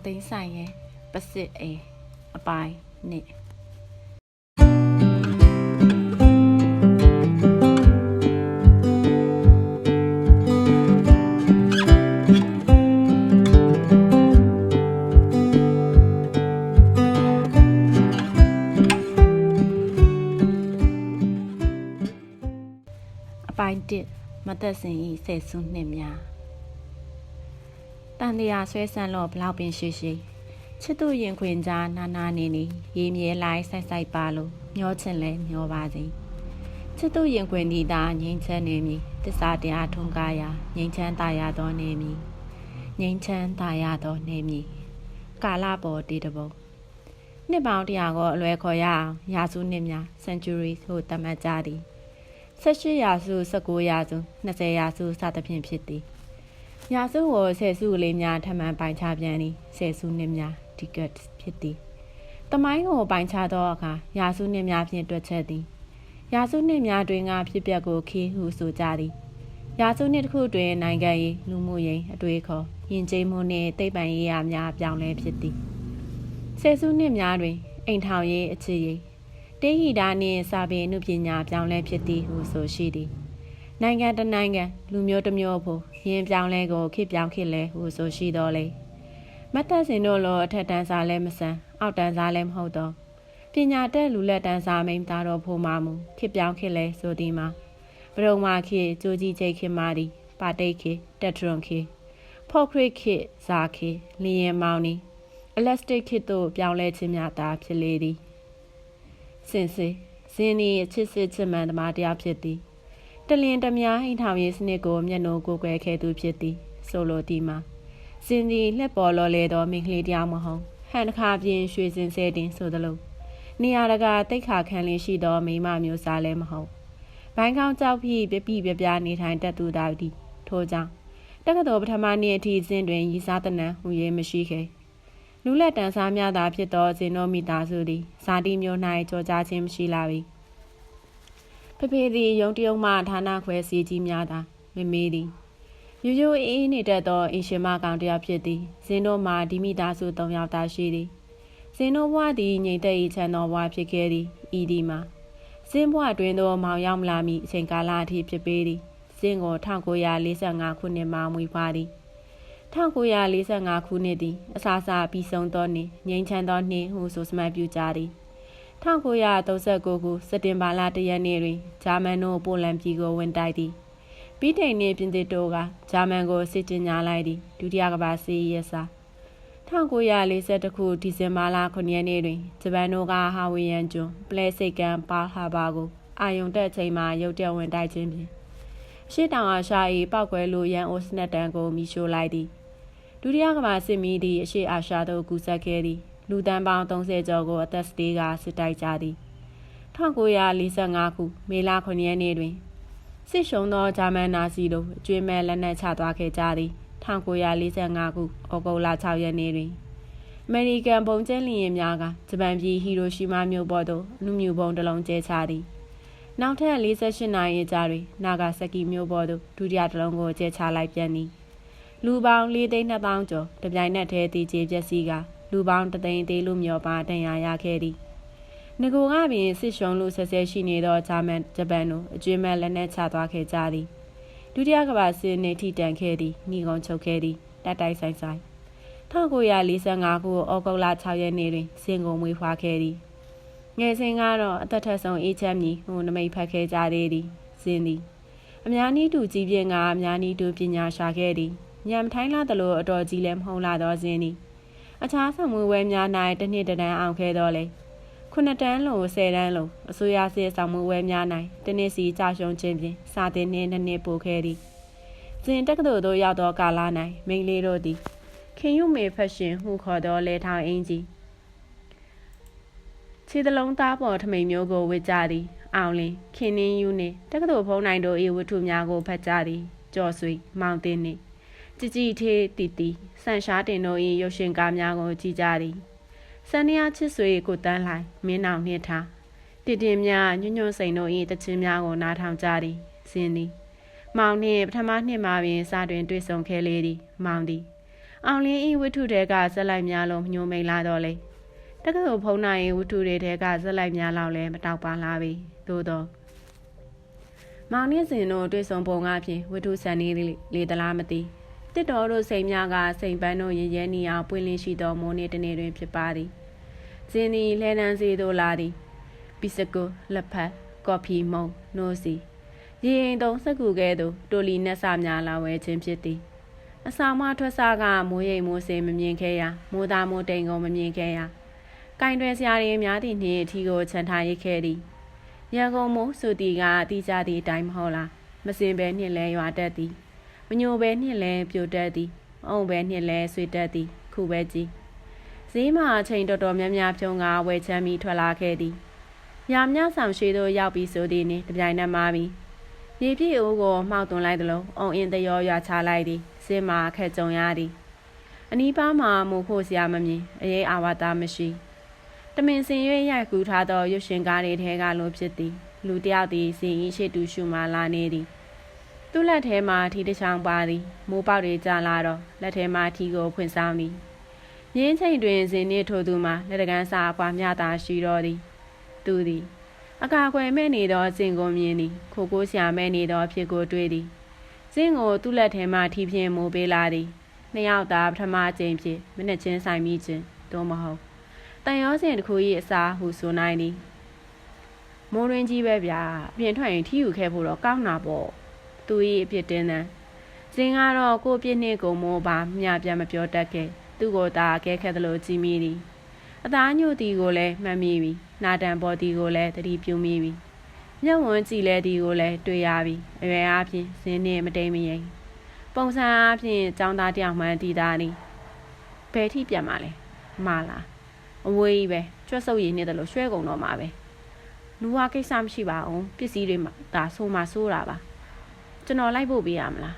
မောင်သိန်းဆိုင်ရဲ့ပစစ်အေအပိုင်းနှစ်အပိုင်းတစ်မသက်စင်ဤဆယ်စုနှစ်များ တန်တရားဆွဲဆန်းလို့ဘလောက်ပင်ရှိရှိချစ်သူရင်ခွင်ကြားနာနာနေနေရေမြဲလိုက်ဆိုင်ဆိုင်ပါလို့မျောချင်လဲမျောပါစေချစ်သူရင်ခွင်ဒီသာငိမ့်ချမ်းနေမည်တစ္ဆာတရားထုံကားရာငိမ့်ချမ်းသာရသောနေမည်ငိမ့်ချမ်းသာရသောနေမည်ကာလပေါ်တေတဘုံနှစ်ပေါင်းတရားကိုအလွယ်ခေါ်ရအောင်ရာစုနှစ်များ century ဟုသတ်မှတ်ကြသည်18ရာစု19ရာစု20ရာစုစသဖြင့်ဖြစ်သည် ရာစုကိုဆယ်စုလေးများထမှန်ပိုင်ခြားပြန်သည်ဆယ်စုနှစ်များဒီကတ်ဖြစ်သည်တမိုင်းကိုပိုင်ခြားသောအခါရာစုနှစ်များဖြင့်တွက်ချက်သည်ရာစုနှစ်များတွင်ကဖြစ်ပျက်ကိုခေဟုဆိုကြသည်ရာစုနှစ်တစ်ခုတွင်နိုင်ငံရေးလူမှုရေးအတွေ့အခေါ်ယဉ်ကျေးမှုနှင့်သိပ္ပံရေးရာများပြောင်းလဲဖြစ်သည်ဆယ်စုနှစ်များတွင် အိမ်ထောင်ရေးအခြေရေးတေဟီတာနှင့်စာပေအမှုပညာပြောင်းလဲဖြစ်သည်ဟုဆိုရှိသည် နိုင်ငံတကာနိုင်ငံလူမျိုးတစ်မျိုးဖို့ယင်ပြောင်းလဲကိုခေပြောင်းခေလဲဟုဆိုရှိတော်လေမတ်သက်စင်တို့လိုအထက်တန်းစားလဲမဆန်အောက်တန်းစားလဲမဟုတ်တော့ပညာတက်လူလက်တန်းစားမိန်သားတော်ဖို့မှမူခေပြောင်းခေလဲဆိုသည်မှာဘရုံမာခေကြိုကြီးချိတ်ခေမာဒီပါတိတ်ခေတက်ထရွန်ခေဖော့ခရစ်ခေဇာခေလီယန်မောင်နီအလက်စတစ်ခေတို့ပြောင်းလဲခြင်းများသာဖြစ်လေသည်စင်စေဇင်းဒီအချစ်စစ်ချစ်မှန်သမားတရားဖြစ်သည် တလင်တမားဟိထောင်ရေးစနစ်ကိုမျက်နှာကိုကွယ်ခဲ့သူဖြစ်သည်ဆိုလိုဒီမှာဇင်းဒီလက်ပေါ်လော်လေသောမိန်းကလေးတရားမဟုတ်ဟန်တစ်ခါပြင်းရွှေစင်စဲတင်ဆိုသလိုနေရာတကာတိတ်ခါခံလင်းရှိသောမိမမျိုးစားလည်းမဟုတ်ဘိုင်းကောင်းကြောက်ပြီးပြပြပြပြနေထိုင်တတ်သူသာသည်ထို့ကြောင့်တက္ကသိုလ်ပထမနှစ်အထိဇင်းတွင်ရည်စားတနံဟူ၍မရှိခဲ့လူလက်တန်းစားများသာဖြစ်သောဇင်နိုမီတာစုသည်ဇာတိမျိုး၌ကြောကြားခြင်းမရှိလာပြီ ဖဖေသည်ယုံတယုံမှဌာနခွဲစီကြီးများသာမမေးသည်ရိုးရိုးအေးအေးနေတတ်သောအင်ရှင်မကောင်တယောက်ဖြစ်သည်ဇင်းတို့မှာဒီမိသားစု၃ယောက်သာရှိသည်ဇင်းတို့ဘဝသည်ငြိမ်သက်၏ချမ်းသောဘဝဖြစ်ခဲ့သည်ဤဒီမှာဇင်းဘဝတွင်သောမောင်ရောက်မလာမီအချိန်ကာလအထိဖြစ်ပေသည်ဇင်းကို1945ခုနှစ်မှာမွေးဖွားသည်1945ခုနှစ်သည်အစာစာပြီးဆုံးသောနှစ်ငြိမ်းချမ်းသောနှစ်ဟုဆိုစမှတ်ပြုကြသည် 1939ခုစက်တင်ဘာလ1ရက်နေ့တွင်ဂျာမန်တို့ပိုလန်ပြည်ကိုဝင်တိုက်သည်ပြီးတိန်နှင့်ပြင်သစ်တို့ကဂျာမန်ကိုစစ်တင်ညာလိုက်သည်ဒုတိယကမ္ဘာစစ်ရေးစာ1942ခုဒီဇင်ဘာလ9ရက်နေ့တွင်ဂျပန်တို့ကဟာဝီယန်ကျွန်းပလဲစိတ်ကန်ပါဟာဘာကိုအာယုံတက်ချိန်မှာရုတ်တရက်ဝင်တိုက်ခြင်းဖြင့်ရှေ့တောင်အာရှ၏ပောက်ကွဲလိုရန်အိုစနက်တန်ကိုမိရှို့လိုက်သည်ဒုတိယကမ္ဘာစစ်မီးသည့်အရှိအာရှသို့ကူးစက်ခဲ့သည် လူတန်းပေါင်း30ကျော်ကိုအသက်စတေးကစစ်တိုက်ကြသည်1945ခုမေလ9ရက်နေ့တွင်စစ်ရှုံသောဂျာမန်နာဇီတို့အကျွေးမဲ့လက်နက်ချသွားခဲ့ကြသည်1945ခုဩဂုတ်လ6ရက်နေ့တွင်အမေရိကန်ပုံကျဲလျင်များကဂျပန်ပြည်ဟီရိုရှီမာမြို့ပေါ်သို့အနုမြူပုံတစ်လုံးကျဲချသည်နောက်ထပ်48နာရီကြာတွင်နာဂါဆက်ကီမြို့ပေါ်သို့ဒုတိယတစ်လုံးကိုကျဲချလိုက်ပြန်သည်လူပေါင်း၄သိန်း2000ကျော်တပြိုင်နက်တည်းတည်ကြည်ပျက်စီးက လူပေါင်းတသိန်းသေးလူမျောပါတန်ရာရခဲ့သည်ငကိုကပင်စစ်ရှုံးလို့ဆက်ဆဲရှိနေသောဂျာမန်ဂျပန်တို့အကျွေးမဲ့လက်နက်ချသွားခဲ့ကြသည်ဒုတိယကမ္ဘာစစ်နှင့်ထိတန်ခဲ့သည်နှီကုံချုပ်ခဲ့သည်တက်တိုက်ဆိုင်ဆိုင်1945ခုဩဂုတ်လ6ရက်နေ့တွင်စင်ကုန်မွေးဖွားခဲ့သည်ငယ်စဉ်ကတော့အသက်ထက်ဆုံးအေးချမ်းမည်ဟိုနမိတ်ဖက်ခဲ့ကြသေးသည်စင်သည်အများနည်းတူကြီးပြင်းကအများနည်းတူပညာရှာခဲ့သည်ညံထိုင်းလာသလိုအတော်ကြီးလည်းမဟုတ်လာတော့စင်းသည် အခြားဆောင်မှုဝဲများ၌တစ်နှစ်တန်းအောင်ခဲ့တော့လေခုနှစ်တန်းလိုဆယ်တန်းလိုအစိုးရစစ်ဆောင်မှုဝဲများ၌တနစ်စီကြာရှုံးခြင်းဖြင့်စာတင်နှင့်နှစ်နှစ်ပို့ခဲ့သည်ဇင်တက္ကသိုလ်သို့ရောက်သောကာလ၌မိန်းလေးတို့သည်ခင်ယုမေဖက်ရှင်ဟုခေါ်သောလေထောင်အင်ကြီးခြေသလုံးသားပေါ်ထမိန်မျိုးကိုဝစ်ကြသည် အောင်လင်းခင်နှင်းယူနှင့်တက္ကသိုလ်ဖုံးနိုင်တို့၏ဝတ္ထုများကိုဖတ်ကြသည်ကြော်ဆွေမောင်တင်းနှင့် ကြည်ကြည်သေးတီတီဆန်ရှားတင်တို့၏ရုပ်ရှင်ကားများကိုကြည့်ကြသည်စန္ဒယာချစ်ဆွေကိုတန်းလှိုင်မင်းအောင်နှင့်ထားတည်တင်များညွညွစိန်တို့၏တခြင်းများကိုနားထောင်ကြသည်စင်းသည်မောင်နှင့်ပထမနှစ်မှာပင်စတွင်တွေ့ဆုံခဲ့လေသည်မောင်သည်အောင်လင်းဤဝတ္ထုတွေကဇက်လိုက်များလို့ညိုမိန်လာတော့လေတက္ကသိုလ်ဖုံးနိုင်ဝတ္ထုတွေထဲကဇက်လိုက်များလောက်လဲမတောက်ပါလားပြီသို့တော့မောင်နှင်းစင်တို့တွေ့ဆုံပုံကားဖြင့်ဝတ္ထုဆန်နေလေသလားမသိ တစ်တော်တို့စိန်များကစိန်ပန်းတို့ရရဲနီအောင်ပွင့်လင်းရှိသောမိုးနေ့တနေ့တွင်ဖြစ်ပါသည်ဇင်းသည်လဲနန်းစီတို့လာသည်ပီစကိုလက်ဖက်ကော်ဖီမုံနိုးစီရေရင်သုံးစက်ကူကဲ့သို့တိုလီနက်ဆာများလာဝဲခြင်းဖြစ်သည်အဆောင်မထွက်စားကမိုးရိမ်မိုးစင်မမြင်ခဲ့ရမိုးသားမိုးတိမ်ကိုမမြင်ခဲ့ရကင်တွယ်ဆရာတွေများသည့်နေ့အထီကိုခြံထားရိတ်ခဲ့သည်ရန်ကုန်မိုးဆိုတီကအတိကျသည့်အတိုင်းမဟုတ်လားမစင်ပဲနှင့်လဲရွာတက်သည် မညိုပဲနှင့်လဲပြိုတက်သည်အုံပဲနှင့်လဲဆွေတက်သည် ခုပဲကြည့်ဈေးမှာအချိန်တော်တော်များများဖြုံကဝယ်ချမ်းပြီးထွက်လာခဲ့သည်။ညာမြဆောင်ရှိသို့ရောက်ပြီးဆိုသည်နှင့်တပြိုင်နက်မှာပြီးမြေပြည့်အိုးကိုမှောက်သွန်းလိုက်သလိုအုံအင်းတရောရွာချလိုက်သည်။စင်မှာခက်ကြုံရသည်။အနီးပါးမှာမူဖို့စရာမမြင်အရေးအာဝါဒမရှိ။တမင်စင်ရွေးရိုက်ကူထားသောရွှရှင်ကားတွေထဲကလိုဖြစ်သည်။လူတယောက်သည်စင်ဤရှိတူရှုမှလာနေသည်။ သူ့လက်ထဲမှာထီတစ်ချောင်းပါသည်မိုးပေါက်တွေကျလာတော့လက်ထဲမှာထီကိုဖွင့်ဆောင်သည်။ရင်းချိန်တွင်ဇင်နှင့်ထိုသူမှာလက်တကန်းစာအပွားမြတာရှိတော်သည် သူသည် အကာအကွယ်မဲ့နေသောဇင်ကိုမြင်သည်ခိုကိုရှာမဲ့နေသောဖြစ်ကိုတွေးသည်ဇင်ကိုသူ့လက်ထဲမှထီဖြင့်မိုးပေးလာသည်နှစ်ယောက်သာပထမအကြိမ်ဖြင့်မနစ်ချင်းဆိုင်မိခြင်းသို့မဟုတ်တန်ရောစင်တစ်ခု၏အစာဟုဆိုနိုင်သည်မိုးရင်းကြီးပဲဗျာပြင်ထွက်ရင်ထီယူခဲ့ဖို့တော့ကောင်းတာပေါ့ သူ၏အပြစ်တင်းတဲ့ဇင်ကတော့ကိုပြစ်နှစ်ကိုမိုးပါမြပြန်မပြောတတ်ခဲ့သူ့ကိုသာအကဲခက်သလိုကြည်မိသည်အသားညို့တီကိုလည်းမှတ်မိပြီနာတန်ပေါ်တီကိုလည်းတတိပြုမိပြီမျက်ဝန်းကြည့်လဲတီကိုလည်းတွေ့ရပြီအရွယ်အားဖြင့်ဇင်းနဲ့မတိမ်မရင်ပုံစံအားဖြင့်ចောင်းသားတယောက်မှန်တီသားနီဘယ်ထိပြန်มาလဲမှားလားအဝေးကြီးပဲကျွတ်ဆုပ်ရည်နေတယ်လို့ရွှဲကုန်တော့မှာပဲလူဟာကိစ္စမရှိပါအောင်ပစ္စည်းတွေမှာဒါဆိုမှဆိုးတာပါ ကျွန်တော်လိုက်ဖို့ပေးရမလား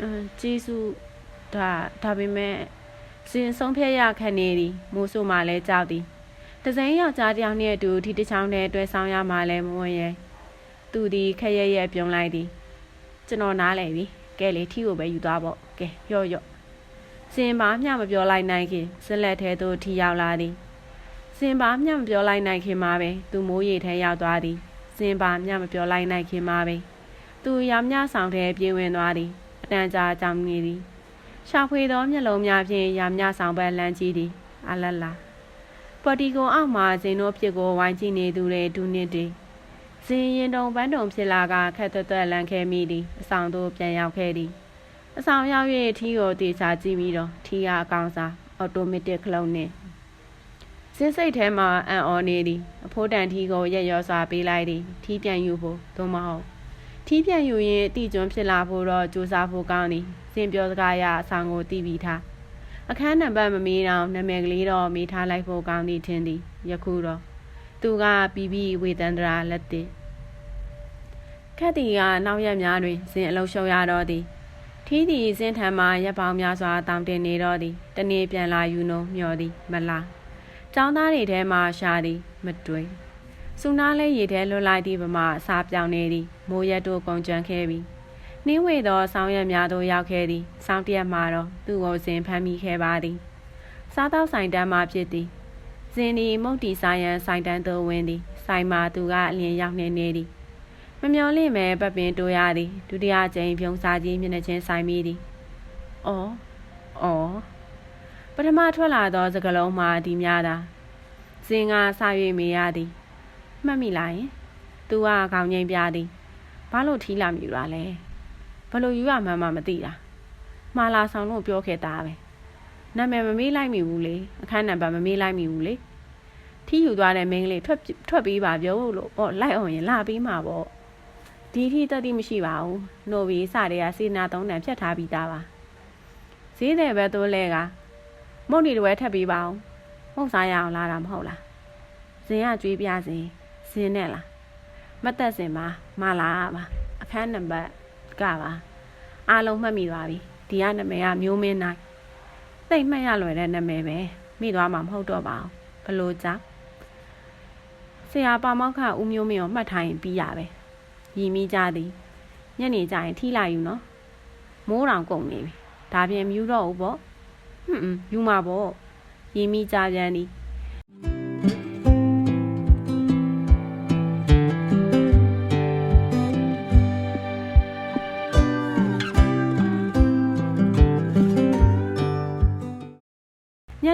အင်းကျေးဇူးဒါဒါပေမဲ့စင်ဆုံးဖြတ်ရခက်နေသည်မိုးဆိုမှလည်းကြောက်သည်တစိမ်းယောက်ျားတစ်ယောက်နဲ့အတူဒီတစ်ချောင်းနဲ့တွဲဆောင်ရမှလည်းမဝင်ရဲ့သူသည်ခက်ရရဲ့ပြုံးလိုက်သည်ကျွန်တော်နားလဲပြီကဲလေထီကိုပဲယူသွားပေါ့ကဲရော့ရော့စင်ပါမျှမပြောလိုက်နိုင်ခင်ဇလက်ထဲသို့ထီရောက်လာသည်စင်ပါမျှမပြောလိုက်နိုင်ခင်မှာပဲသူမိုးရီထဲရောက်သွားသည်စင်ပါမျှမပြောလိုက်နိုင်ခင်မှာပဲ သူရောင်မြဆောင်ထဲပြေးဝင်သွားသည်အတန်ကြာကြောင်နေသည်ရှာဖွေသောမျက်လုံးများဖြင့်ရာမြဆောင်ဘက်လမ်းကြည့်သည်အလလာပေါ်တီကိုအောက်မှဇင်းတို့ဖြစ်ကိုဝိုင်းကြည့်နေသူတွေဒူးနစ်သည်ဇင်းရင်တုံပန်းတုံဖြစ်လာကခက်သွက်သွက်လန့်ခဲမိသည်အဆောင်သို့ပြန်ရောက်ခဲ့သည်အဆောင်ရောက်၍ထီကိုတေချာကြည့်ပြီးတော့ထီကအကောင်စားအော်တိုမက်တစ်ခလုံးနှင့်စင်းစိတ်ထဲမှာအံ့ဩနေသည်အဖိုးတန်ထီကိုရက်ရောစွာပေးလိုက်သည်ထီပြန်ယူဖို့သို့မဟုတ် ထီးပြန်ယူရင်အတိကျွန်းဖြစ်လာဖို့တော့ကြိုးစားဖို့ကောင်းသည်စင်ပြောစကားရအဆောင်ကိုတီးပြီးထားအခန်းနံပါတ်မမေးတော့နာမည်ကလေးတော့မေးထားလိုက်ဖို့ကောင်းသည်ထင်သည်ယခုတော့သူကပြီးပြီးဝေတန္တရာလက်တည်ခက်တီကနောက်ရက်များတွင်ဇင်အလုံးရှုံရတော့သည်ထီးသည်ဇင်းထံမှရက်ပေါင်းများစွာတောင်းတင်နေတော့သည်တနေ့ပြန်လာယူနှုံမျောသည်မလားចောင်းသားတွေထဲမှရှာသည်မတွေ့စူနာလဲရေထဲလွတ်လိုက်သည့်ပမာအစာပြောင်းနေသည် မိုးရက်တို့ကုန်ကြံခဲ့ပြီနှင်းဝေသောဆောင်းရက်များသို့ရောက်ခဲ့သည်ဆောင်းတရက်မှာတော့သူ့ကိုစဉ်ဖမ်းမိခဲ့ပါသည်စားသောက်ဆိုင်တန်းမှဖြစ်သည်ဇင်းဒီမုတ်တီဆိုင်ရန်ဆိုင်တန်းသို့ဝင်သည်ဆိုင်မှာသူကအလျင်ရောက်နေနေသည်မမျော်လင့်မဲ့ပတ်ပင်တိုးရသည်ဒုတိယကြိမ်ပြုံးစားကြီးမျက်နှာချင်းဆိုင်မိသည်အော်အော်ပထမထွက်လာသောစကလုံးမှာဒီများသာဇင်းကဆာ၍မေးရသည်မှတ်မိလားယင်သူကခေါင်းငိမ့်ပြသည် ဘာလို့ထီးလာမြူတာလဲဘလို့ယူရမှန်းမှမသိတာမှားလာဆောင်လို့ပြောခဲ့တာပဲနာမည်မမေးလိုက်မိဘူးလေအခန်းနံပါတ်မမေးလိုက်မိဘူးလေထီးယူသွားတဲ့မင်းကလေးထွက်ထွက်ပြီးပါပြောလို့ဟောလိုက်အောင်ရင်လာပြီးမှာပေါ့ဒီထီးတက်တိမရှိပါဘူးနိုဘီစတဲ့ကစေနာသုံးတန်ဖြတ်ထားပြီးသားပါဈေးတယ်ပဲတိုးလဲကမုတ်နေတဝဲထပ်ပြီးပါအောင်မှုတ်စားရအောင်လာတာမဟုတ်လားဇင်ကကြွေးပြစင်ဇင်းနဲ့လားမတ်သက်စင်ပါ မလာပါအခန်းနံပါတ်ကပါအားလုံးမှတ်မိသွားပြီဒီကနာမည်ကမျိုးမင်းနိုင်သိမှတ်ရလွယ်တဲ့နာမည်ပဲမိသွားမှာမဟုတ်တော့ပါဘူးဘလို့ကြောင့်ဆရာပါမောက်ခဦးမျိုးမင်းကိုမှတ်ထားရင်ပြီးရပဲရီမိကြသည်ညနေကျရင်ထိလာယူနော်မိုးတောင်ကုန်နေပြီဒါပြင်မြူတော့ဦးပေါ့ဟွန်းယူမှာပေါ့ရင်းမိကြပြန်သည်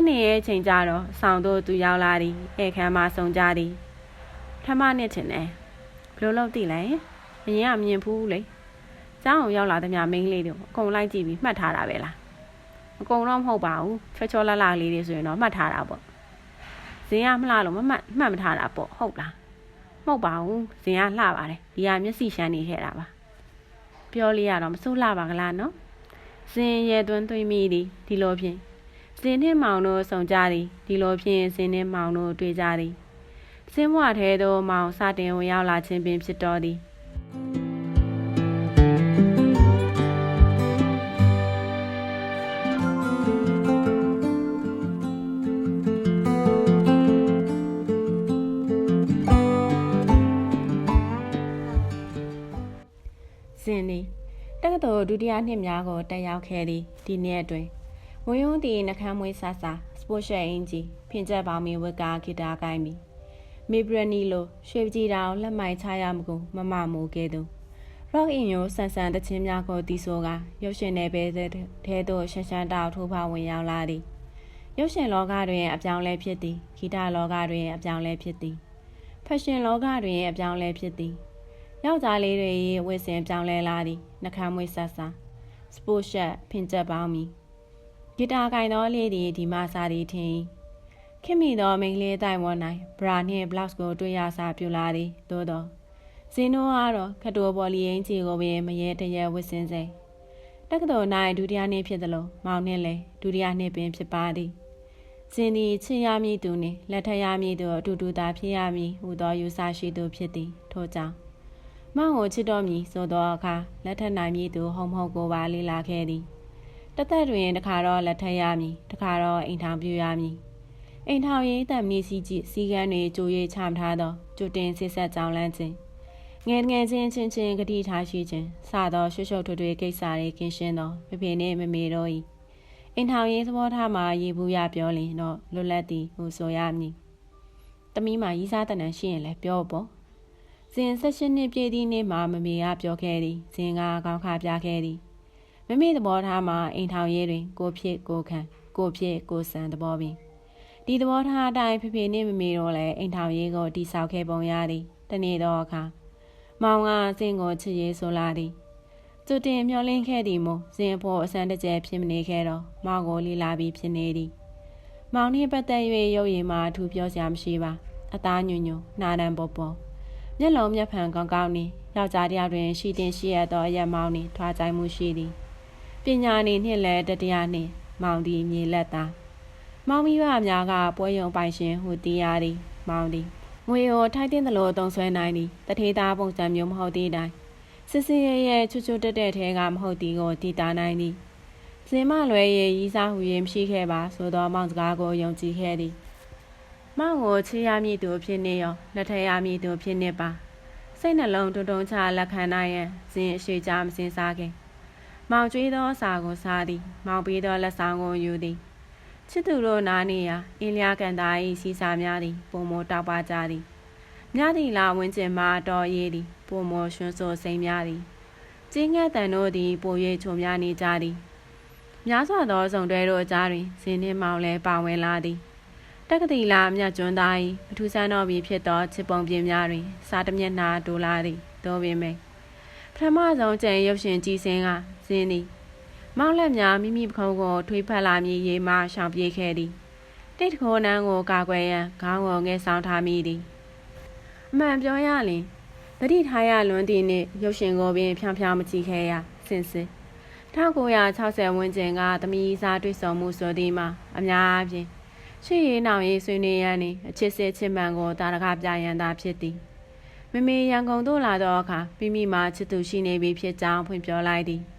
နေရဲ့ချိန်ကြတော့ဆောင်တို့သူရောက်လာသည်ဧခမ်းမှာစုံကြသည်ထမနဲ့ချင်တယ်ဘလို့လို့သိလဲအရင်ကမြင်ဖူးလေကျောင်းအောင်ရောက်လာတဲ့မြမိန်းလေးတွေအကုန်လိုက်ကြည့်ပြီးမှတ်ထားတာပဲလားအကုန်တော့မဟုတ်ပါဘူးချောချောလလလေးတွေဆိုရင်တော့မှတ်ထားတာပေါ့ဇင်ကမလှလို့မမှတ်မှတ်မထားတာပေါ့ဟုတ်လားမဟုတ်ပါဘူးဇင်ကလှပါတယ်ဒီကမျက်စိရှမ်းနေခဲ့တာပါပြောလေးရတော့မစိုးလှပါကလားနော်ဇင်ရဲ့သွန်းသွင်းမိသည်ဒီလိုဖြင့် ဇင်နှင့်မောင်တို့ဆုံကြသည်ဒီလိုဖြင့်ဇင်နှင့်မောင်တို့တွေ့ကြသည်စင်းမွားထဲသို့မောင်စတင်ဝင်ရောက်လာခြင်းပင်ဖြစ်တော်သည်ဇင်သည်တက္ကသိုလ်ဒုတိယနှစ်များကိုတက်ရောက်ခဲ့သည်ဒီနှစ်အတွင်း ဝင်းယုံသည်နှကမ်းမွေးဆဆာစပိုရှယ်အင်ဂျီဖင်ချက်ပေါင်းမီဝက်ကဂီတာကိုင်းပြီးမေဘရနီလိုရွှေကြည်တောင်လက်မိုက်ချရမကူမမမိုးကဲ့သို့ rock in ရိုဆန်ဆန်တချင်းများကိုတီးဆိုကရုပ်ရှင်နယ်ပယ်ထဲသို့ရှန်ရှန်တောက်ထိုးဖောက်ဝင်ရောက်လာသည်ရုပ်ရှင်လောကတွင်အပြောင်းလဲဖြစ်သည်ဂီတလောကတွင်အပြောင်းလဲဖြစ်သည်ဖက်ရှင်လောကတွင်အပြောင်းလဲဖြစ်သည်ယောက်ျားလေးတွေရဲ့ဝတ်ဆင်ပြောင်းလဲလာသည်နှခမ်းမွေးဆတ်ဆာစပိုရှက်ဖင်ချက်ပေါင်းမီ ဂီတာကင်တော်လေးသည်ဒီမှာစာသည်ထင်ခင်မိသောမိန်းလေးတိုင်ဝန်း၌ဘရာနှင့်ဘလောက်စ်ကိုတွေ့ရစာပြူလာသည်သို့သောဇင်းတို့ကတော့ခတိုပေါ်လီရင်ချီကိုပင်မရဲတရဲဝစ်စင်းစေတက္ကသိုလ်၌ဒုတိယနှစ်ဖြစ်သလိုမောင်နှင့်လည်းဒုတိယနှစ်ပင်ဖြစ်ပါသည်ဇင်းသည်ချစ်ရမည်သူနှင့်လက်ထပ်ရမည်သူအတူတူသာဖြစ်ရမည်ဟူသောယူဆရှိသူဖြစ်သည်ထို့ကြောင့်မောင်ကိုချစ်တော်မည်ဆိုသောအခါလက်ထပ်နိုင်မည်သူဟုံမဟုတ်ကိုပါလေ့လာခဲ့သည် တသက်တွင်တခါတော့လက်ထပ်ရမည်တခါတော့အိမ်ထောင်ပြရမည်အိမ်ထောင်ရေးတန်မီစီကြည့်စီကန်းတွေကြိုးရိပ်ချမထားသောကြိုတင်စစ်ဆက်ကြောင်းလန်းခြင်းငယ်ငယ်ချင်းချင်းချင်းဂတိထားရှိခြင်းစသောရှုပ်ရှုပ်ထွေးထွေးကိစ္စတွေကင်းရှင်းသောဖေဖေနှင့်မမေတို့၏အိမ်ထောင်ရေးသဘောထားမှာရေဘူးရပြောလင်တော့လွတ်လပ်သည်ဟုဆိုရမည်။တမီးမှာရီးစားတဏ္ဍန်ရှိရင်လည်းပြောပေါ့။ဇင်၁၈နှစ်ပြည့်သည့်နေ့မှာမမေကပြောခဲ့သည်။ဇင်ကကောင်းခါပြခဲ့သည်။ မမေသဘောထားမှာအိမ်ထောင်ရေးတွင် ကိုဖြစ်ကိုခံကိုဖြစ်ကိုဆန်သဘောပင်ဒီသဘောထားအတိုင်းဖေဖေနှင့်မမေတို့လည်းအိမ်ထောင်ရေးကိုတိဆောက်ခဲ့ပုံရသည်။တနေ့တော့အခါမောင်ကဇင်ကိုချစ်ရေးဆိုလာသည်သူတင်မျောလင်းခဲ့သည်မို့ဇင်ဖို့အစမ်းတကျဖြစ်မနေခဲ့တော့မောင်ကိုလီလာပြီးဖြစ်နေသည်မောင်နှင့်ပတ်သက်၍ရုပ်ရည်မှာအထူးပြောစရာမရှိပါအသားညွညွနှာတန်ပေါ်ပေါ်မျက်လုံးမျက်ဖန်ကောင်းကောင်းနှင့်ယောက်ျားတယောက်တွင် ရှိတင်ရှိရသောအရက်မောင်နှင့်ထွားကြိုင်မှုရှိသည် ပညာနေနှင့်လည်းတတရားနှင့်မောင်သည်မြေလက်သားမောင်မိဘများကပွဲရုံပိုင်ရှင်ဟုတီးရသည်မောင်သည်ငွေကိုထိုက်တင်သလိုတုံဆွဲနိုင်သည်တထေးသားပုံစံမျိုးမဟုတ်သည့်တိုင်စစ်စစ်ရဲရဲချွတ်ချွတ်တက်တက်ထဲကမဟုတ်သည်ကိုတည်တာနိုင်သည်စင်မလွယ်ရဲ့ရီးစားဟူရင်မရှိခဲ့ပါဆိုသောမောင်စကားကိုယုံကြည်ခဲ့သည်မောင်ကိုချေရမည်သူဖြစ်နေရောလက်ထရမည်သူဖြစ်နေပါစိတ်နှလုံးတုံတုံချလက်ခံနိုင်ရန်ဇင်အရှိကြမစင်စားခင် မောင်ကျွေးသောစာကိုစားသည်မောင်ပေးသောလက်ဆောင်ကိုယူသည်ချစ်သူတို့နားနေရာအင်းလျာကန်သား၏စီစာများသည်ပုံမတောက်ပါကြသည်မြသည်လာဝင်းကျင်မှာတော်ရည်သည်ပုံမရွှွန်းဆိုစိမ့်များသည်ကျင်းငဲ့တန်တို့သည်ပို၍ချုံများနေကြသည်များစွာသောစုံတွဲတို့အကြားတွင်ဇင်းနှင်းမောင်လည်းပါဝင်လာသည်တက္ကသိလာမြကျွန်းသား၏ပထူဆန်းတော်ပြီဖြစ်သောချစ်ပုံပြင်းများတွင် စားတမျက်နှာဒိုလာသည်သို့ပင်ပင်ပထမဆုံးကျန်ရုပ်ရှင်ကြည်စင်းက ဇင်းသည် မောင်လက်များမိမိပခုံးကိုထွေးဖက်လာမည်ရေးမှရှောင်ပြေးခဲ့သည်တိတ်တခိုးနန်းကိုကာကွယ်ရန်ခေါင်းကိုငဲဆောင်ထားမိသည်အမှန်ပြောရရင်တတိထားရလွန်းသည့်နှင့်ရုပ်ရှင်ကိုပင်ဖြောင်ဖြောင်မကြည့်ခဲ့ရစင်စစ်1960ဝန်းကျင်ကသမီးစားတွေ့ဆုံမှုဆိုသည်မှာအများအပြားရှေ့ရေးနောင်ရေးဆွေးနွေးရန်နှင့်အချစ်စစ်ချစ်မှန်ကိုတာရကပြရန်သာဖြစ်သည်မမေရန်ကုန်သို့လာသောအခါမိမိမှာချစ်သူရှိနေပြီဖြစ်ကြောင်းဖွင့်ပြောလိုက်သည်။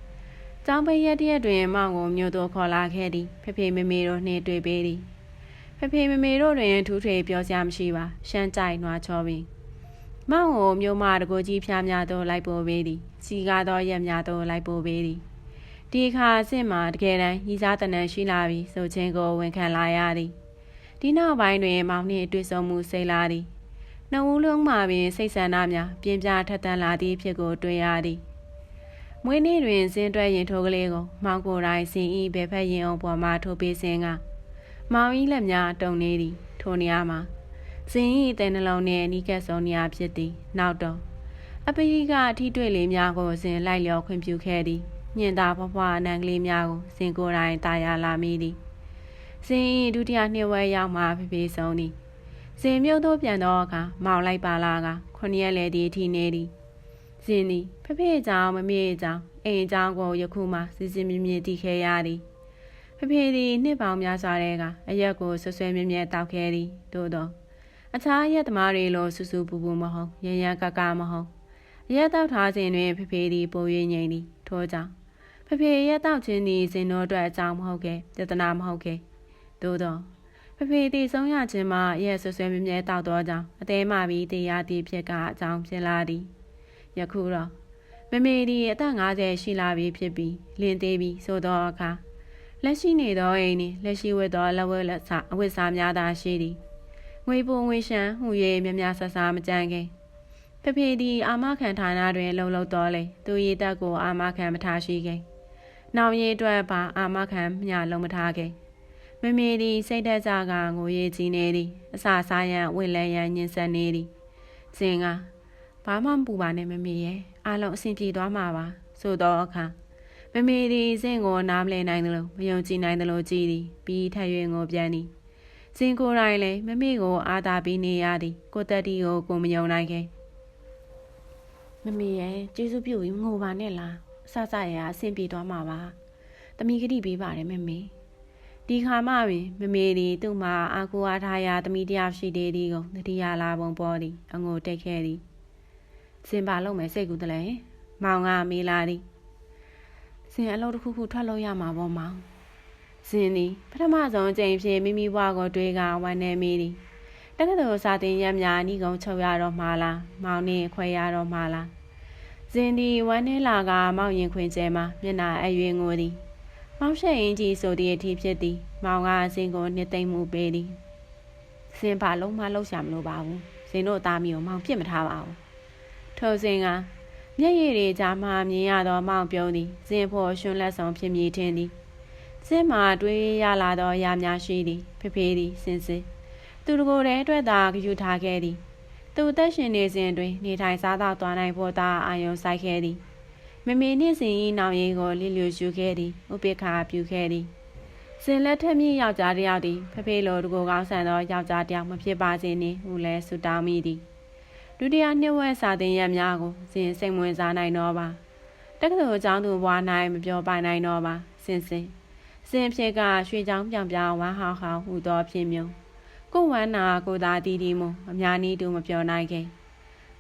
ကျောင်းပိတ်ရက်တရက်တွင်မောင်ကိုမြို့သို့ခေါ်လာခဲ့သည်။ဖေဖေမေမေတို့နှင့်တွေ့ပေသည်။ဖေဖေမေမေတို့တွင်ထူးထွေပြောစရာမရှိပါ။ရှမ်းကြိုက်နွားချောပင်။မောင်ကိုမြို့မတကိုကြီးဖျားများသို့လိုက်ပို့ပေသည်။စီကားသောရက်များသို့လိုက်ပို့ပေသည်။တဒီအခါအဆင့်မှာတကယ်တမ်းညီစားတနန်ရှိလာပြီဆိုခြင်းကိုဝန်ခံလာရသည်ဒီနောက်ပိုင်းတွင်မောင်နှင့်တွေ့ဆုံမှုစိတ်လာသည်နှုတ်ဦးလုံးမှပင်စိတ်ဆန္ဒများပြင်းပြထက်သန်လာသည့်ဖြစ်ကိုတွေ့ရသည် မွေးနေ့တွင်ဇင်းတွဲရင်ထိုးကလေးကိုမောင်ကိုယ်တိုင်စင်ဤဘယ်ဖက်ရင်အောင်ပေါ်မှထိုးပေးစင်းကမောင်ဤလက်များတုံနေသည်ထိုနေရာမှာဇင်းဤတဲ့နှလုံးနှင့်အနီးကပ်ဆုံးနေရာဖြစ်သည်နောက်တော့အပရိကအထီးတွေ့လေးများကိုဇင်းလိုက်လျောခွင့်ပြုခဲ့သည်ညင်သာဖွားဖွားအနံကလေးများကိုဇင်းကိုယ်တိုင်တာယာလာမိသည်ဇင်းဤဒုတိယနှစ်ဝဲရောက်မှဖေဖေဆုံးသည်ဇင်းမြို့သို့ပြန်သောအခါမောင်လိုက်ပါလာကခုနှစ်ရက်လေဒီအထိနေသည် ဇင်းသည်ဖဖေအကြောင်းမမေအကြောင်းအိမ်အကြောင်းကိုယခုမှစစ်စစ်မြင့်မြင့်တည်ခဲ့ရသည်ဖဖေသည်နှစ်ပေါင်းများစွာတည်းကအရက်ကိုဆွဆွဲမြဲမြဲတောက်ခဲ့သည်သို့သောအခြားရက်သမားတွေလိုဆူဆူပူပူမဟုတ်ရရကကမဟုတ်အရက်တောက်ထားခြင်းတွင်ဖဖေသည်ပို၍ငြိမ်သည်ထို့ကြောင့်ဖဖေရက်တောက်ခြင်းသည်စင်တို့အတွက်အကြောင်းမဟုတ်ခဲ့ပြဿနာမဟုတ်ခဲ့သို့သောဖဖေတည်ဆုံးရခြင်းမှာရက်ဆွဆွဲမြဲမြဲတောက်သောကြောင့်အသေးမှပြီးတရားတည်ဖြစ်ကအကြောင်းဖြစ်လာသည် ယခုတော့မမေဒီအသက်50ရှိလာပြီဖြစ်ပြီးလင်းသေးပြီဆိုသောအခါလက်ရှိနေသောအိမ်နှင့်လက်ရှိဝတ်သောလက်ဝဲလက်ဆအဝတ်စားများသာရှိသည်ငွေပုံငွေရှမ်းဟူ၍မြများဆဆမကြမ်းခင်ဖဖေသည်အာမခံဌာနတွင်လုံလောက်တော်လေသူရည်တက်ကိုအာမခံမထားရှိခင်နောင်ရည်အတွက်ပါအာမခံမျှလုံးမထားခင်မမေသည်စိတ်သက်ကြကငိုရည်ကြီးနေသည်အစာစားရန်ဝင့်လဲရန်ညှင်းဆက်နေသည်စင်က ဘာမှမပူပါနဲ့မမေရဲ့အားလုံးအဆင်ပြေသွားမှာပါဆိုတော့အခါမမေသည်စင့်ကိုနားမလည်နိုင်သလိုမယုံကြည်နိုင်သလိုကြည်သည်ပြီးထပ်၍ငိုပြန်သည်စင်ကိုယ်တိုင်လည်းမမေကိုအားသာပြီးနေရသည်ကိုတက်တီကိုကိုမယုံနိုင်ခဲ့မမေရဲ့ကျေးဇူးပြုပြီးငိုပါနဲ့လားအဆဆရအဆင်ပြေသွားမှာပါတမီကတိပေးပါတယ်မမေဒီခါမှပင်မမေသည်သူ့မှာအာကိုအားထားရာတမီတယောက်ရှိသေးသည်ကိုတတိယလာပုံပေါ်သည်အငိုတိတ်ခဲ့သည် စင်ပါလုံးမယ်စိတ်ကူးတလဲမောင်ကမေးလာသည်စင်အလုပ်တစ်ခုခုထွက်လို့ရမှာပေါ့မောင်စင်သည်ပထမဆုံးအကြိမ်ဖြင့်မိမိဘွားကိုတွေးကဝမ်းနေမိသည်တက္ကသိုလ်စာသင်ရများဤကုံချုပ်ရတော့မှာလားမောင်နှင့်ခွဲရတော့မှာလားစင်သည်ဝမ်းနေလာကမောင်ရင်ခွင်ကျဲမှာမျက်နှာအရွေငိုသည်မောင်ရှိန်ကြီးဆိုသည့်အထိဖြစ်သည် မောင်ကစင်ကိုနှစ်သိမ့်မှုပေးသည်စင်ပါလုံးမလှုပ်ရှားမလို့ပါဘူးစင်တို့သားမီးကိုမောင်ပြစ်မထားပါဘူး ထိုစဉ်ကမျက်ရည်တွေကြားမှမြင်ရသောမောင်ပြုံးသည်စင်ဖို့ရွှွန်းလက်ဆောင်ဖြစ်မြည်ထင်သည်စင်မှာတွေးရလာသောအရာများရှိသည်ဖေဖေသည်စင်စစ်သူတို့ကိုယ်တည်းအတွက်သာဂရုထားခဲ့သည်သူအသက်ရှင်နေစဉ်တွင်နေထိုင်စားသောက်သွားနိုင်ဖို့သာအာယုံစိုက်ခဲ့သည်မမေနှင့်စင်၏နောင်ရင်းကိုလီလျူရှုခဲ့သည်ဥပိ္ပခာပြုခဲ့သည်စင်လက်ထက်မြင့်ယောက်ျားတစ်ယောက်သည်ဖဖေလိုတကိုကောင်းဆန်သောယောက်ျားတစ်ယောက်မဖြစ်ပါစေနှင့်ဟူလဲဆုတောင်းမိသည် ဒုတိယနှစ်ဝက်စာသင်ရက်များကိုစင်စိတ်ဝင်စားနိုင်တော့ပါတက္ကသိုလ်အကြောင်းသူဘွားနိုင်မပြောပိုင်နိုင်တော့ပါစင်စင်စင်ဖြစ်ကရွှေချောင်းပြောင်ပြောင်ဝမ်းဟောင်းဟောင်းဟူသောဖြစ်မျိုးကိုဝမ်းနာကိုသာတီးတီးမှုအများနည်းတူမပြောနိုင်ခင်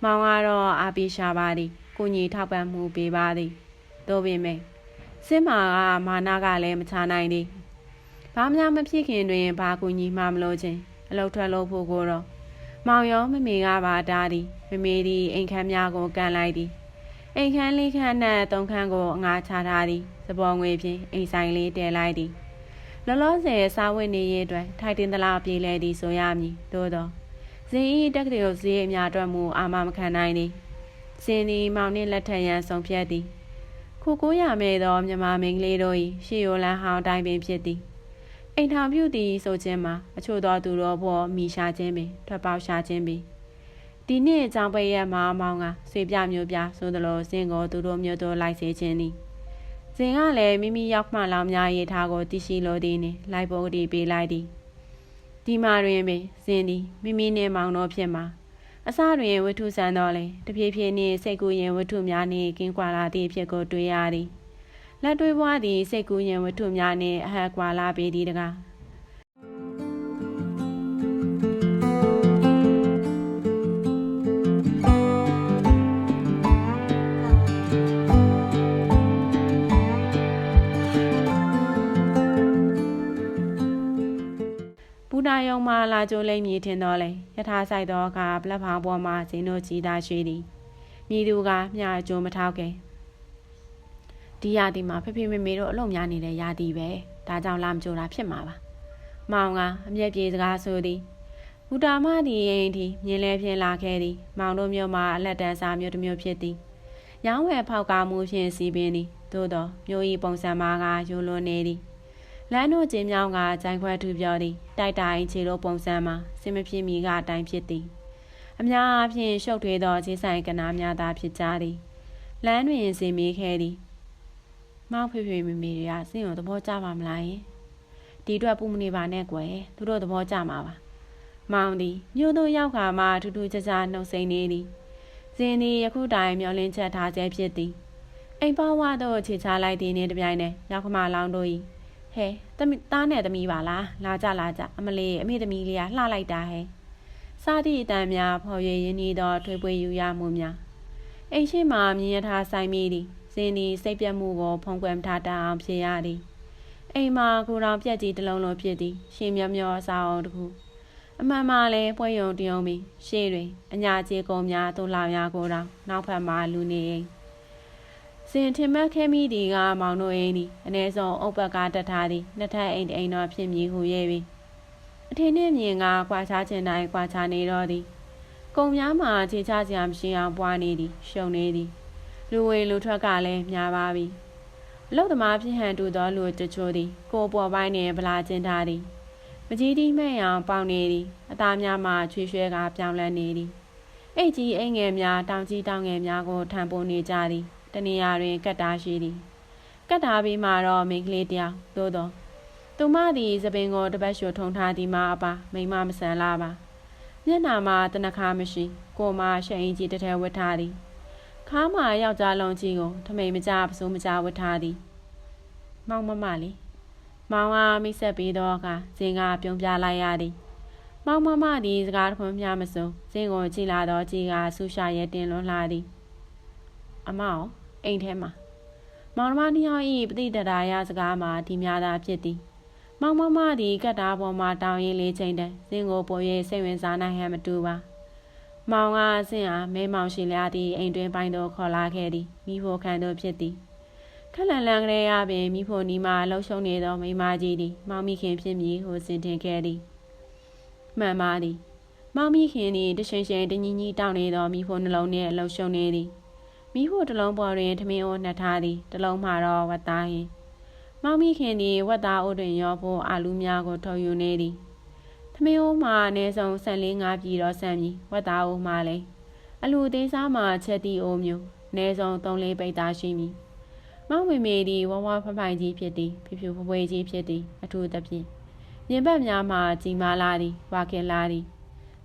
မောင်ကတော့အာပိရှာပါသည်ကိုညီထောက်ပံ့မှုပေးပါသည်တို့ပေမဲ့စင်မာကမာနာကလည်းမချနိုင်သည်ဘာမှမဖြစ်ခင်တွင်ဘာကူညီမှမလို့ချင်းအလုတ်ထွက်လို့ဖို့ကိုတော့ မောင်ရောမမေကပါတားသည်မမေသည်အိမ်ခမ်းများကိုကန်လိုက်သည်အိမ်ခမ်းလေးခမ်းနဲ့သုံးခမ်းကိုအငါချထားသည်စပေါ်ငွေဖြင့်အိမ်ဆိုင်လေးတည်လိုက်သည်လောလောဆယ်စားဝတ်နေရေးအတွက်ထိုက်တင်သလားပြေးလဲသည်ဆိုရမည်သို့သောဇင်းဤတက္ကသိုလ်ဈေးအများအတွက်မူအာမမခံနိုင်သည်စင်သည်မောင်နှင့်လက်ထက်ရန်ဆုံးဖြတ်သည်ခုကိုရမဲ့သောမြမမင်းကလေးတို့၏ရှေယိုလန်ဟောင်းတိုင်းပင်ဖြစ်သည် အိမ်ထောင်ပြုသည်ဆိုခြင်းမှာအချို့သောသူတော်ဘောမိရှာခြင်းပင်ထွက်ပေါက်ရှာခြင်းပင်ဒီနေ့အကြောင်းပဲရမှာမောင်ကဆွေပြမျိုးပြဆိုသလိုစင်ကိုသူတို့မျိုးတို့လိုက်စေခြင်းသည်စင်ကလည်းမိမိရောက်မှလောင်များရေးထားကိုတရှိလိုသည်နှင့်လိုက်ပုတ်တီပေးလိုက်သည်ဒီမှာတွင်ပင်စင်သည်မိမိနှင့်မောင်တို့ဖြစ်မှာအစတွင်ဝတ္ထုဆန်တော်လဲတဖြည်းဖြည်းနှင့်စိတ်ကူးရင်ဝတ္ထုများနှင့်ကင်းကွာလာသည့်ဖြစ်ကိုတွေ့ရသည် လက်တွေးပွားသည်စိတ်ကူးရင်ဝတ္ထုများနှင့်အဟက်ကွာလာပေသည်တကားဘူတာယုံမှာလာကြိုးလိမ့်မြည်ထင်တော်လဲယထာဆိုင်သောအခါပလက်ဖောင်ပေါ်မှာဇင်းတို့ကြီးသားရှိသည်မြည်သူကမျှအကျိုးမထောက်ခင် ဒဒီရာသီမှာဖေဖေမေမေတို့အလုံများနေတဲ့ရာသီပဲဒါကြောင့်လာမကြိုတာဖြစ်မှာပါမောင်ကအမျက်ပြေစကားဆိုသည်ဘူတာမသည်ရင်သည်မြင်လဲဖြင့်လာခဲ့သည်မောင်တို့မျိုးမှာအလက်တန်းစာမျိုးတစ်မျိုးဖြစ်သည်ရောင်းဝယ်ဖောက်ကားမှုဖြင့်စီးပင်သည်သို့သောမျိုးဤပုံစံမှာကယူလွန်နေသည်လမ်းတို့ကျင်းမြောင်းကဂျိုင်ခွဲထူပြောသည်တိုက်တိုင်ခြေတို့ပုံစံမှာစင်မဖြစ်မီကအတိုင်းဖြစ်သည်အများအားဖြင့်ရှုပ်ထွေးသောခြေဆိုင်ကနာများသာဖြစ်ကြသည်လမ်းတွင်စင်မေးခဲ့သည် မောင်ဖေဖေမေမေတွေကစင်ကိုသဘောကျပါမလားယင်ဒီအတွက်ပူမနေပါနဲ့ကွယ်သူတို့သဘောကျမှာပါမောင်သည်မြို့သို့ရောက်ခါမှထူးထူးခြားခြားနှုတ်ဆက်နေသည်ဇင်းသည်ယခုတိုင်မျောလင်းချက်ထားဆဲဖြစ်သည်အိမ်ပေါ်ဝသို့ခြေချလိုက်သည်နှင့်တပြိုင်နက်ရောက်ခမလောင်းတို့၏ဟဲသမီးသားနဲ့သမီးပါလားလာကြလာကြအမလေးအမေသမီးလေးကလှလိုက်တာဟဲစားသည့်အတန်များဖော်ရရင်းနေသောထွေပွေယူရမှုများအိမ်ရှိမှမြင်ရထားဆိုင်မိသည် ဇင်းသည်စိတ်ပြတ်မှုကိုဖုံးကွယ်မထားတတ်အောင်ဖြစ်ရသည်အိမ်မှာကိုတော်ပြက်ကြီးတစ်လုံးလုံးဖြစ်သည် ရှင်မျောမျောအစာအောင်တခုအမှန်မှလည်းပွဲယုံတယုံပြီးရှေ့တွင်အညာကျေကုံများသို့လာများကိုတောင်နောက်ဖက်မှလူနေအိမ်စင်ထင်မှတ်ခဲမိသည်ကမောင်တို့အိမ်သည်အ ਨੇ ဆုံးအုပ်ပတ်ကားတက်ထားသည်နှစ်ထပ်အိမ်အိမ်တော်ဖြစ်မည်ဟုရဲ့ပြီအထင်းနှင့်မြင်ကကွာခြားခြင်းတိုင်းကွာခြားနေတော့သည်ကုံများမှာခြေချစရာမရှိအောင်ပွားနေသည်ရှုံနေသည် လူဝေလူထွက်ကလည်းများပါပြီအလုတ်သမားဖြစ်ဟန်တူသောလူတချို့သည် ကိုပေါ်ပိုင်းနှင့်ဗလာကျင်းထားသည်မကြီးတီးမဲ့အောင်ပေါင်နေသည်အသားများမှချွေရွှဲကပြောင်းလဲနေသည်အိတ်ကြီးအိမ်ငယ်များတောင်ကြီးတောင်ငယ်များကိုထံပိုးနေကြသည်တနေရာတွင်ကတ်တာရှိသည်ကတ်တာပြီးမှတော့မိန်းကလေးတယောက်သို့သောသူမသည်သပင်ကိုတပတ်လျှိုထုံထားသည်မှအပါမိမမဆန်လာပါမျက်နာမှာတနခါမရှိ ကိုမရှိန်ကြီးတထဲဝတ်ထားသည် ခါမှာယောက်ျားလုံးကြီးကိုထမိန်မကြပစိုးမကြဝတ်ထားသည်မောင်မမလေးမောင်ကမိတ်ဆက်ပြီးတော့ကဇင်ကပြုံးပြလိုက်ရသည်မောင်မမသည်စကားတခွန်းမျှမစုံဇင်ကိုကြည်လာတော့ကြည်ကဆူရှာရဲတင်လွန်လာသည်အမောင်အိမ်ထဲမှာမောင်နှမနှစ်ယောက်၏ပဋိတဒါရစကားမှာဒီများသာဖြစ်သည်မောင်မမသည်ကတ်တာပေါ်မှာတောင်းရင်လေးချိန်တည်းဇင်ကိုပေါ်၍စိတ်ဝင်စားနိုင်ဟန်မတူပါ မောင်ကဆင်အားမဲမောင်ရှိလျားသည်အိမ်တွင်ပိုင်းသို့ခေါ်လာခဲ့သည်မိဖို့ခံသို့ဖြစ်သည်ခက်လန်လန်ကလေးရပင်မိဖို့နီမှာလှုပ်ရှုံနေသောမိမကြီးသည်မောင်မိခင်ဖြစ်မည်ဟုစင်တင်ခဲ့သည်မှန်ပါသည်မောင်မိခင်သည်တရှင်ရှင်တညီညီတောင်းနေသောမိဖို့နှလုံးနှင့်လှုပ်ရှုံနေသည်မိဖို့တစ်လုံးပေါ်တွင်ထမင်းအိုးနှက်ထားသည်တစ်လုံးမှာတော့ဝတ်သားဟင်မောင်မိခင်သည်ဝတ်သားအိုးတွင်ရောဖို့အာလူများကိုထုတ်ယူနေသည် ထမင်းအိုးမှာအနည်းဆုံးဆန်လေးငါးပြည်တော့ဆန်ပြီးဝတ်သားအိုးမှာလည်းအလူသေးစားမှာချက်တီအိုးမျိုးအနည်းဆုံး၃လေးပိတ်သားရှိမည်မောင်ဝေမေသည်ဝဝဖဖိုင်ကြီးဖြစ်သည်ဖြူဖြူဖွယ်ဖွယ်ကြီးဖြစ်သည်အထူးသဖြင့်မြင်ဘက်များမှကြီးမားလာသည်ဝါခင်လာသည်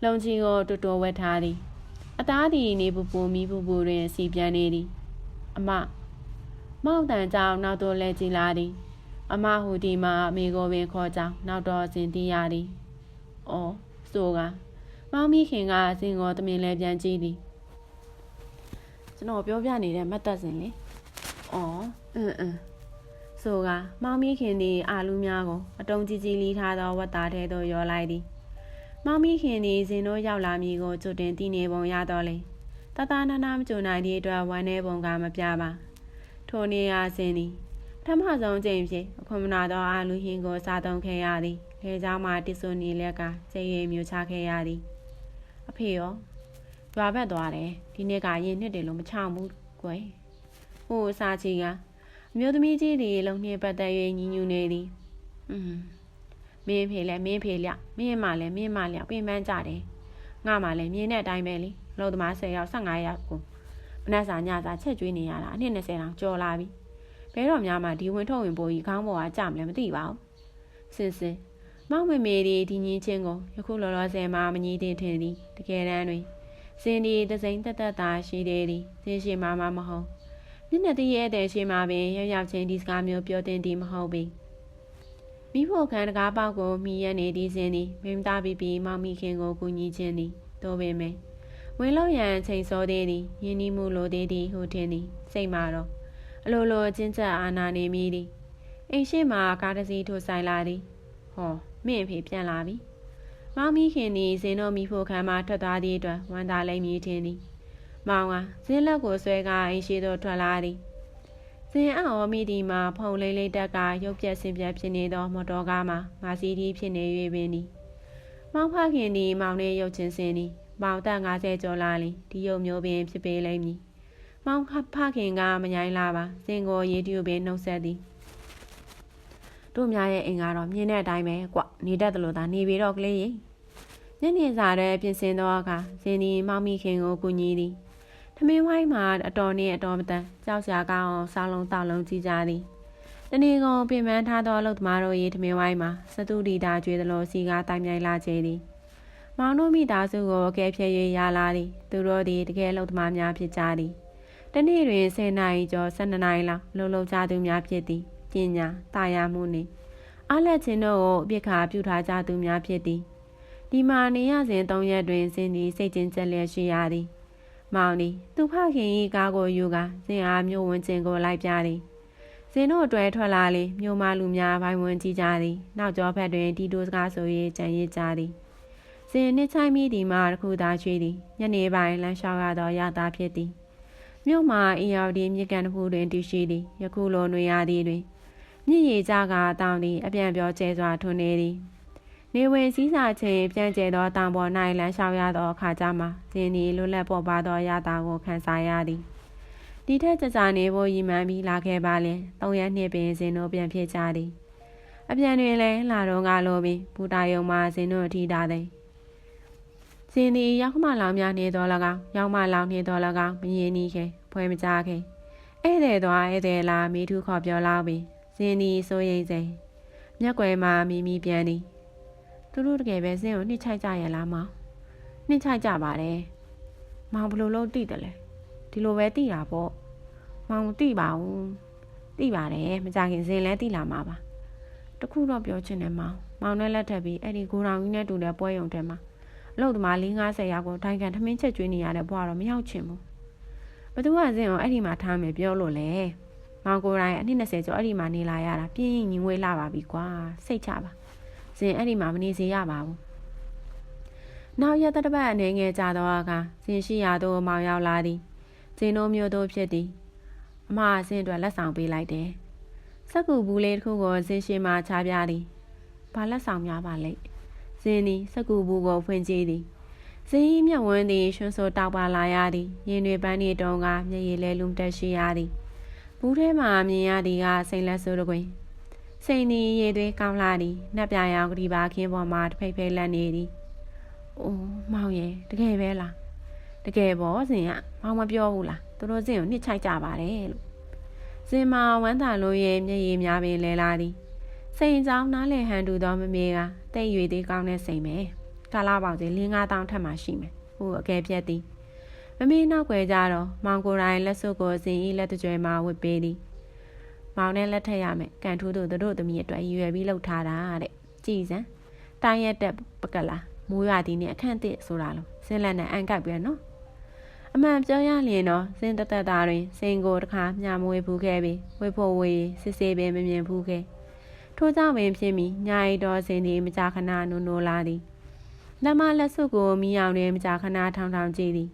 လုံကြီးကိုတူတူဝက်ထားသည်အသားသည်နေပူပူမီပူပူတွင်စီပြန်နေသည်အမမောက်တန်ကြောင့်နောက်သို့လဲကြည်လာသည် အမဟူဒီမှာအမေကိုပင်ခေါ်ကြောင်းနောက်တော့စင်တီးရသည်။ အော်ဆိုကမောင်မိခင်ကအစင်ကိုတမင်လဲပြန်ကြည့်သည်ကျွန်တော်ပြောပြနေတဲ့မတ်သက်စင်လေ။အော်အင်းအင်းဆိုကမောင်မိခင်သည်အာလူများကိုအတုံးကြီးကြီးလီးထားသောဝတ်သားထဲသို့ရောလိုက်သည်။မောင်မိခင်သည်ဇင်တို့ရောက်လာမည်ကိုကြိုတင်သိနေပုံရတော့လေ။တတနာနာမကြုံနိုင်သည့်အတွက်ဝမ်းနေပုံကမပြပါ။ထိုနေရာဇင်သည်ပထ မဆုံးချိန်ဖြင့်အခွန်မနာသောအာလူဟင်းကိုစားသုံးခဲ့ရသည်။လေကြောင်းမှတစ်ဆွနေလက်ကကျေရည်မျိုးချခဲ့ရသည်။အဖေရောရွာဘက်သွားတယ်ဒီနေ့ကရင်နှစ်တယ်လို့မချောင်ဘူးကွယ်။ဟိုအစာချီကအမျိုးသမီးကြီးတွေလုံနှင်းပတ်သက်၍ညီညူနေသည်။อืมမင်းဖေလည်းမင်းဖေလျမင်းမလည်းမင်းမလျပင်ပန်းကြတယ်။ငါမှလည်းမြင်းတဲ့အတိုင်းပဲလေ။လုံသမား10ယောက်15ယောက်ကိုမနက်စာညစာချက်ကျွေးနေရတာအနှစ်20တောင်ကြော်လာပြီ။ ဘဲတော်များမှဒီဝင်ထုတ်ဝင်ပိုးကြီးခေါင်းပေါ်ကကြမလဲမသိပါဘူး။စင်စင်မောင်မေမေဒီဒီညင်းချင်းကိုယခုလောလောဆယ်မှာမညီသေးထင်သည်တကယ်တမ်းတွင်စင်ဒီတစိမ့်တက်တက်သာရှိသေးသည်စင်ရှိမှမမဟုတ်မျက်နှာတည်းရဲ့တဲ့ရှိမှပင်ရောက်ရောက်ချင်းဒီစကားမျိုးပြောတင်သည်မဟုတ်ပေမိဖို့ခံတကားပေါက်ကိုမိရနေသည်စင်သည်မင်းသားပြီးပြီးမောင်မိခင်ကိုကူညီခြင်းသည်တို့ပင်မယ်ဝင်လို့ရန်ချိန်စောသေးသည်ယင်းနီးမှုလိုသေးသည်ဟုထင်သည်စိတ်မှာတော့ အလိုလိုအချင်းချက်အာနာနေမိသည်အိမ်ရှိမှကားတစ်စီးထိုးဆိုင်လာသည်ဟောမင်းဖေပြန်လာပြီ။မောင်မီခင်သည်ဇင်းတို့မိဖို့ခံမှထွက်သွားသည့်အတွက်ဝမ်းသာလိမ့်မည်ထင်သည်။မောင်ကဇင်းလက်ကိုဆွဲကအိမ်ရှိသို့ထွက်လာသည်။ဇင်အော်မီဒီမှာဖုံလေးလေးတက်ကရုပ်ပြက်ဆင်ပြက်ဖြစ်နေသောမော်တော်ကားမှာမာစီဒီဖြစ်နေ၍ပင်သည်မောင်ဖခင်သည်မောင်နှင့်ရုပ်ချင်းစင်သည်မောင်သက်50ကျော်လာလီဒီရုပ်မျိုးပင်ဖြစ်ပေလိမ့်မည် မောင်ဖခင်ကမញိုင်းလာပါစင်ကိုရေတူပင်နှုတ်ဆက်သည်တို့များရဲ့အိမ်ကတော့မြင်တဲ့အတိုင်းပဲကွနေတတ်တယ်လို့သာနေပြီတော့ကလေးရေညနေစာတဲ့ပြင်ဆင်တော့အခါဇင်ဒီမောင်မိခင်ကိုကူညီသည်ထမင်းဝိုင်းမှာအတော်နဲ့အတော်မတန်ကြောက်စရာကောင်းအောင်ဆောင်းလုံးတောက်လုံးကြည့်ကြသည်တနေ့ကုန်ပြင်ပန်းထားသောအလုပ်သမားတို့၏ထမင်းဝိုင်းမှာစတူဒီတာကျွေးသလိုစီကားတိုင်မြိုင်လာကြသည်မောင်တို့မိသားစုကိုကဲဖြည့်၍ရလာသည် သူတို့သည်တကယ်အလုပ်သမားများဖြစ်ကြသည် တနေ့တွင်10နာရီကျော်12နာရီလောက်လှုပ်လှုပ်ကြသူများဖြစ်သည်ပညာတာယာမှုနှင့်အားလက်ချင်းတို့ကိုအပြစ်ခါပြုထားကြသူများဖြစ်သည်ဒီမှာနေရစဉ်၃ရက်တွင်စင်သည်စိတ်ချင်းကြက်လျက်ရှိရသည်မောင်သည်သူဖခင်၏ကားကိုယူကာဇင်အားမြို့ဝင်ကျင်ကိုလိုက်ပြသည်ဇင်တို့အတွဲထွက်လာလေမြို့မလူများဘိုင်ဝင်ကြည့်ကြသည်နောက်ကျောဘက်တွင်တီတိုစကားဆို၍ကြံရစ်ကြသည်ဇင်နှစ်ချိုင်းမိသည်မှာတစ်ခုသာချွေသည်ညနေပိုင်းလမ်းလျှောက်ရသောရတာဖြစ်သည် မြို့မှာအင်ရောက်ဒီမြစ်ကန်တစ်ခုတွင်တည်ရှိသည်ယခုလိုနှွေရသည်တွင်မြစ်ရည်ကြကာတောင်းသည်အပြန်ပြောကျဲစွာထွန်းနေသည်နေဝင်စည်းစာချိန်ပြန်ကျဲသောတောင်ပေါ်၌လမ်းလျှောက်ရသောအခါကြမှာဇင်းဒီလွတ်လပ်ပေါ်ပါသောရတာကိုခံစားရသည်ဒီထက်ကြကြနေဖို့ရည်မှန်းပြီးလာခဲ့ပါလင်သုံးရက်နှစ်ပင်ဇင်းတို့ပြန်ဖြစ်ကြသည်အပြန်တွင်လည်းလာတော့ကလိုပြီးဘူတာယုံမှာဇင်းတို့အထီးတာသည် ဇင်းဒီရောက်မှလောင်များနေတော်၎င်းရောက်မှလောင်နေတော်၎င်းမရင်နီခဲဖွဲမကြခဲဧည့်သည်သွားဧည့်သည်လာမိထုခေါ်ပြောလောက်ပြီးဇင်းဒီစိုးရိမ်စိမ်မျက်ွယ်မှာမိမိပြန်သည်သူတို့တကယ်ပဲဇင်းကိုနှိမ့်ချိုက်ကြရလားမောင်နှိမ့်ချိုက်ကြပါတယ်မောင်ဘယ်လိုလုပ်သိတယ်လဲဒီလိုပဲသိတာပေါ့မောင်မသိပါဘူးသိပါတယ်မကြခင်ဇင်းလဲသိလာမှာပါတခုတော့ပြောချင်တယ်မောင်မောင်နဲ့လက်ထပ်ပြီးအဲ့ဒီကိုရောင်ကြီးနဲ့တူတဲ့ပွဲရုံထဲမှာ အလုပ်သမား450ရာကိုထိုင်ခံထမင်းချက်ကျွေးနေရတဲ့ဘွားတော့မရောက်ချင်ဘူးဘသူကဇင်းကိုအဲ့ဒီမှာထားမယ်ပြောလို့လေမောင်ကိုယ်တိုင်အနည်း20ကျော်အဲ့ဒီမှာနေလာရတာပြင်းရင်ညီငွေလာပါပြီကွာစိတ်ချပါဇင်အဲ့ဒီမှာမနေစေရပါဘူး။နောက်ရက်တစ်ပတ်အနေငယ်ကြာတော့အခါဇင်ရှိရာသို့မောင်ရောက်လာသည်။ဇင်တို့မျိုးတို့ဖြစ်သည်။အမအဇင်အတွက်လက်ဆောင်ပေးလိုက်တယ်။စက်ကူဘူးလေးတစ်ခုကိုဇင်ရှိမှချပြသည်။ဘာလက်ဆောင်များပါလိမ့်။ ဇင်သည်စက်ကူဘူးကိုဖွင့်ကြည့်သည်။ဇင်၏မျက်ဝန်းသည်ရွှန်းဆိုတောက်ပါလာရသည်။ရင်တွေပန်းတွေတုံးကမျက်ရည်လဲလုံတက်ရှိရသည်။ဘူးထဲမှမြင်ရသည်ကစိန်လက်ဆိုးတကွင်စိန်ဒီရေသွေးကောင်းလာသည်နှက်ပြရောင်ကတိပါခင်းပေါ်မှာတဖိတ်ဖိတ်လက်နေသည်။အိုးမောင်ရဲ့တကယ်ပဲလား။တကယ်ပေါ့ဇင်ကမောင်မပြောဘူးလား။သူတို့ဇင်ကိုနှစ်ချိုက်ကြပါတယ်လို့။ဇင်မဝမ်းသာလို့ရဲ့မျက်ရည်များပင်လဲလာသည်။စိန်ချောင်းနားလေဟန်တူသောမမေက တိတ်ရွေသေးကောင်းတဲ့စိန်ပဲ။ကာလာပေါင်စီလင်းကားတောင်းထက်မှရှိမယ်။ဟိုအကယ်ပြက်သည်။မမေနောက်ွယ်ကြတော့မောင်ကိုယ်တိုင်လက်စွပ်ကိုဇင်ဤလက်တကြွယ်မှာဝတ်ပေးသည်။မောင်နဲ့လက်ထက်ရမယ်ကန်ထိုးတို့တို့သမီးအတွက်ရည်ရွယ်ပြီးလှုပ်ထားတာတဲ့ကြည်စမ်းတိုင်းရက်တက်ပကလာမိုးရွာသည်နဲ့အခန့်အသစ်ဆိုတာလို့စင်းလက်နဲ့အန်ကိုက်ပြန်နော်အမှန်ပြောရလျင်တော့စင်းတသက်သားတွင်စင်ကိုတစ်ခါညမွေးဖူးခဲ့ပြီးဝေဖို့ဝေးစစ်စေးပင်မမြင်ဖူးခဲ့ ထို့ကြောင့်ပင်ဖြစ်ပြီးညာရီတော်စင်သည်မကြာခဏနိုးနိုးလာသည်လက်မလက်စုပ်ကိုမီးအောင်တွင်မကြာခဏထောင်ထောင်ကြည့်သည်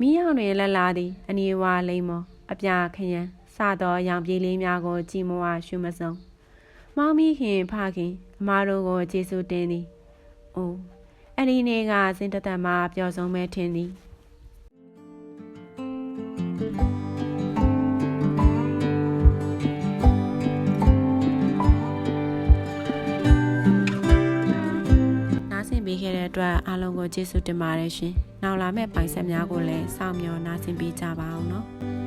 မီးအောင်တွင်လက်လာသည်အနီဝါလိမ့်မောအပြာခရံစသောရောင်ပြေးလေးများကိုကြည်မဝရှုမစုံ။မောင်မီခင်ဖခင်အမားတို့ကိုကျေးဇူးတင်သည်။အိုးအဲ့ဒီနေ့ကစင်တသက်မှာပျော်ဆုံးပဲထင်သည်။ ခဲ့တဲ့အတွက်အားလုံးကိုကျေးဇူးတင်ပါတယ်ရှင်။နောက်လာမယ့်ပိုင်ဆက်များကိုလည်းစောင့်မျှော်နားဆင်ပေးကြပါအောင်နော်။